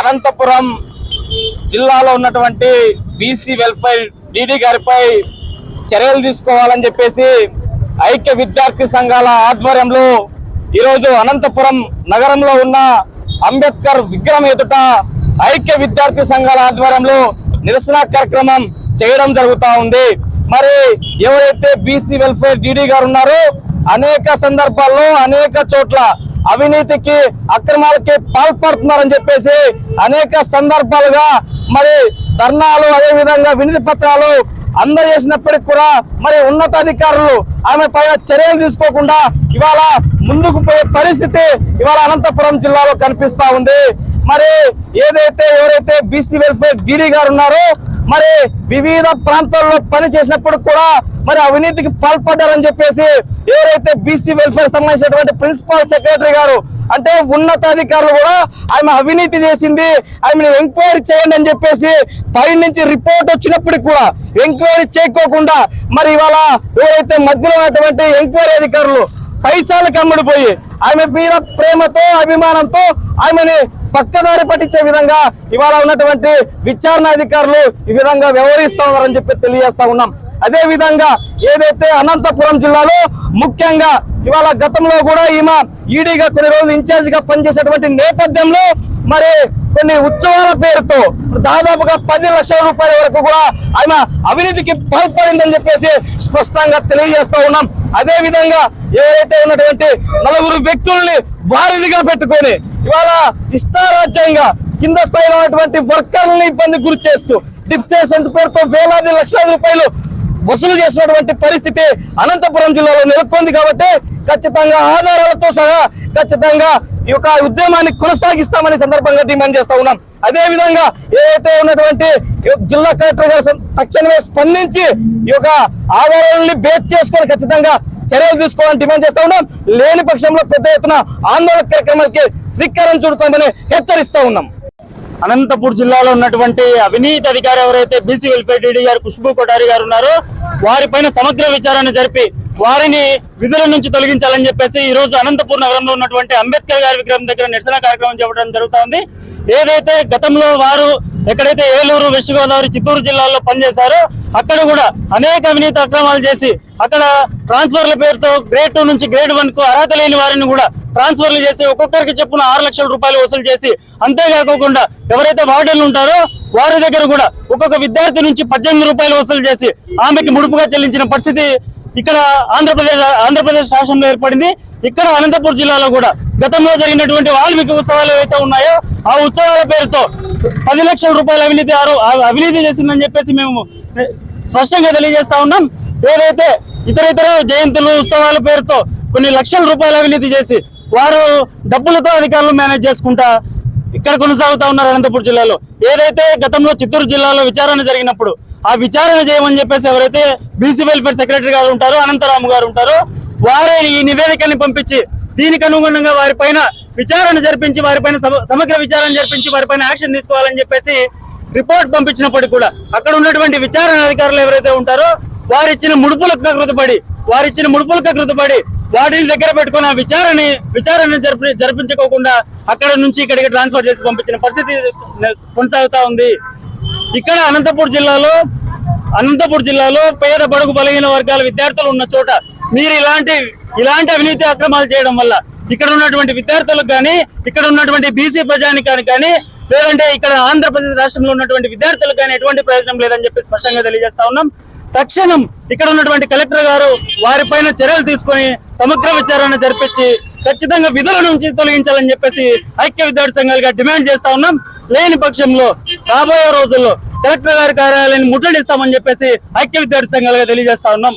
అనంతపురం జిల్లాలో ఉన్నటువంటి BC welfare DD గారిపై చర్యలు తీసుకోవాలని చెప్పేసి ఐక్య విద్యార్థి సంఘాల ఆధ్వర్యంలో ఈరోజు అనంతపురం నగరంలో ఉన్న అంబేద్కర్ విగ్రహం ఎదుట ఐక్య విద్యార్థి సంఘాల ఆధ్వర్యంలో నిరసన కార్యక్రమం చేయడం జరుగుతూ ఉంది. మరి ఎవరైతే బీసీ వెల్ఫేర్ డిడి గారు ఉన్నారో అనేక సందర్భాల్లో అనేక చోట్ల అవినీతికి అక్రమాలకి పాల్పడుతున్నారని చెప్పేసి అనేక సందర్భాలుగా మరి ధర్నాలు అదే విధంగా వినతి పత్రాలు అందజేసినప్పటికి కూడా మరి ఉన్నతాధికారులు ఆమె పైన చర్యలు తీసుకోకుండా ఇవాళ ముందుకు పోయే పరిస్థితి ఇవాళ అనంతపురం జిల్లాలో కనిపిస్తా ఉంది. మరి ఏదైతే ఎవరైతే బీసీ వెల్ఫేర్ డీడీ గారు ఉన్నారో మరి వివిధ ప్రాంతాల్లో పని చేసినప్పుడు కూడా మరి అవినీతికి పాల్పడ్డారని చెప్పేసి ఎవరైతే బీసీ వెల్ఫేర్ సంబంధించినటువంటి ప్రిన్సిపల్ సెక్రటరీ గారు అంటే ఉన్నతాధికారులు కూడా ఆమె అవినీతి చేసింది ఆమెను ఎంక్వైరీ చేయండి అని చెప్పేసి పై నుంచి రిపోర్ట్ వచ్చినప్పటికి కూడా ఎంక్వైరీ చేయకోకుండా మరి ఇవాళ ఎవరైతే మధ్యలో ఉన్నటువంటి ఎంక్వైరీ అధికారులు పైసలకు అమ్ముడిపోయి ఆమె మీద ప్రేమతో అభిమానంతో ఆమెని పక్కదారి పట్టించే విధంగా ఇవాళ ఉన్నటువంటి విచారణ అధికారులు ఈ విధంగా వ్యవహరిస్తా ఉన్నారని చెప్పి తెలియజేస్తా ఉన్నాం. అదే విధంగా ఏదైతే అనంతపురం జిల్లాలో ముఖ్యంగా ఇవాళ గతంలో కూడా ఈమె ఈడీగా కొన్ని రోజులు ఇన్ఛార్జ్గా పనిచేసేటువంటి నేపథ్యంలో మరి కొన్ని ఉత్సవాల పేరుతో దాదాపుగా పది లక్షల రూపాయల వరకు కూడా ఆయన అవినీతికి పాల్పడిందని చెప్పేసి స్పష్టంగా తెలియజేస్తా ఉన్నాం. అదే విధంగా ఎవరైతే ఉన్నటువంటి నలుగురు వ్యక్తుల్ని వారిదిగా పెట్టుకొని ఇవాళ ఇష్టారాజ్యంగా కింద స్థాయిలో ఉన్నటువంటి వర్కర్లని ఇబ్బంది గురి చేస్తూ డిప్టేషన్ పేరుతో వేలాది లక్షల రూపాయలు వసూలు చేసినటువంటి పరిస్థితి అనంతపురం జిల్లాలో నెలకొంది కాబట్టి ఖచ్చితంగా ఆధారాలతో సహా ఖచ్చితంగా ఈ యొక్క ఉద్యమాన్ని కొనసాగిస్తామని సందర్భంగా డిమాండ్ చేస్తా ఉన్నాం. అదే విధంగా ఏదైతే ఉన్నటువంటి జిల్లా కలెక్టర్ గారు సం- తక్షణమే స్పందించి ఈ యొక్క ఆధారాలని బేస్ చేసుకొని ఖచ్చితంగా చర్యలు తీసుకోవాలని డిమాండ్ చేస్తా ఉన్నాం. లేని పక్షంలో పెద్ద ఎత్తున ఆందోళన కార్యక్రమాలకి శ్రీకారం చుడతామని హెచ్చరిస్తా ఉన్నాం. అనంతపూర్ జిల్లాలో ఉన్నటువంటి అవినీతి అధికారి ఎవరైతే బీసీ వెల్ఫేర్ డీడీ గారు ఖుష్బు కొఠారి గారు ఉన్నారో వారిపైన సమగ్ర విచారణ జరిపి వారిని విధుల నుంచి తొలగించాలని చెప్పేసి ఈ రోజు అనంతపూర్ నగరంలో ఉన్నటువంటి అంబేద్కర్ గారి విగ్రహం దగ్గర నిరసన కార్యక్రమం చేపట్టడం జరుగుతోంది. ఏదైతే గతంలో వారు ఎక్కడైతే ఏలూరు వెస్ట్ గోదావరి చిత్తూరు జిల్లాల్లో పనిచేశారో అక్కడ కూడా అనేక అవినీతి అక్రమాలు చేసి అక్కడ ట్రాన్స్ఫర్ల పేరుతో గ్రేడ్ టూ నుంచి గ్రేడ్ వన్కు అర్హత లేని వారిని కూడా ట్రాన్స్ఫర్లు చేసి ఒక్కొక్కరికి చెప్పున ఆరు లక్షల రూపాయలు వసూలు చేసి అంతేకాకుండా ఎవరైతే వార్డెన్లు ఉంటారో వారి దగ్గర కూడా ఒక్కొక్క విద్యార్థి నుంచి పద్దెనిమిది రూపాయలు వసూలు చేసి ఆమెకి ముడుపుగా చెల్లించిన పరిస్థితి ఇక్కడ ఆంధ్రప్రదేశ్ ఆంధ్రప్రదేశ్ రాష్ట్రంలో ఏర్పడింది. ఇక్కడ అనంతపురం జిల్లాలో కూడా గతంలో జరిగినటువంటి వాల్మీకి ఉత్సవాలు ఏవైతే ఉన్నాయో ఆ ఉత్సవాల పేరుతో పది లక్షల రూపాయల అవినీతి ఆరో- అవినీతి చేసిందని చెప్పేసి మేము స్పష్టంగా తెలియజేస్తా ఉన్నాం. ఏదైతే ఇతర ఇతర జయంతులు ఉత్సవాల పేరుతో కొన్ని లక్షల రూపాయల అవినీతి చేసి వారు డబ్బులతో అధికారులు మేనేజ్ చేసుకుంటా ఇక్కడ కొనసాగుతా ఉన్నారు అనంతపురం జిల్లాలో. ఏదైతే గతంలో చిత్తూరు జిల్లాలో విచారణ జరిగినప్పుడు ఆ విచారణ చేయమని చెప్పేసి ఎవరైతే బీసీ వెల్ఫేర్ సెక్రటరీ గారు ఉంటారో అనంతరాము గారు ఉంటారో వారే ఈ నివేదికని పంపించి దీనికి అనుగుణంగా వారిపైన విచారణ జరిపించి వారిపైన సమ- సమగ్ర విచారణ జరిపించి వారిపైన యాక్షన్ తీసుకోవాలని చెప్పేసి రిపోర్ట్ పంపించినప్పటికీ కూడా అక్కడ ఉన్నటువంటి విచారణ అధికారులు ఎవరైతే ఉంటారో వారిచ్చిన ముడుపులకు కృతపడి వారిచ్చిన ముడుపులకు కృతపడి వాటిని దగ్గర పెట్టుకున్న విచారణ విచారణ జరిపి జరిపించుకోకుండా అక్కడ నుంచి ఇక్కడికి ట్రాన్స్ఫర్ చేసి పంపించిన పరిస్థితి కొనసాగుతా ఉంది. ఇక్కడ అనంతపూర్ జిల్లాలో అనంతపూర్ జిల్లాలో పేద బడుగు బలహీన వర్గాల విద్యార్థులు ఉన్న చోట మీరు ఇలాంటి ఇలాంటి అవినీతి అక్రమాలు చేయడం వల్ల ఇక్కడ ఉన్నటువంటి విద్యార్థులకు కానీ ఇక్కడ ఉన్నటువంటి బీసీ ప్రజానికానికి కానీ లేదంటే ఇక్కడ ఆంధ్రప్రదేశ్ రాష్ట్రంలో ఉన్నటువంటి విద్యార్థులకు కానీ ఎటువంటి ప్రయోజనం లేదని చెప్పి స్పష్టంగా తెలియజేస్తా ఉన్నాం. తక్షణం ఇక్కడ ఉన్నటువంటి కలెక్టర్ గారు వారిపైన చర్యలు తీసుకొని సమగ్ర విచారణ జరిపించి ఖచ్చితంగా విధుల నుంచి తొలగించాలని చెప్పేసి ఐక్య విద్యార్థి సంఘాలుగా డిమాండ్ చేస్తా ఉన్నాం. లేని పక్షంలో రాబోయే రోజుల్లో కలెక్టర్ గారి కార్యాలయాన్ని ముట్టడిస్తామని చెప్పేసి ఐక్య విద్యార్థి సంఘాలుగా తెలియజేస్తా ఉన్నాం.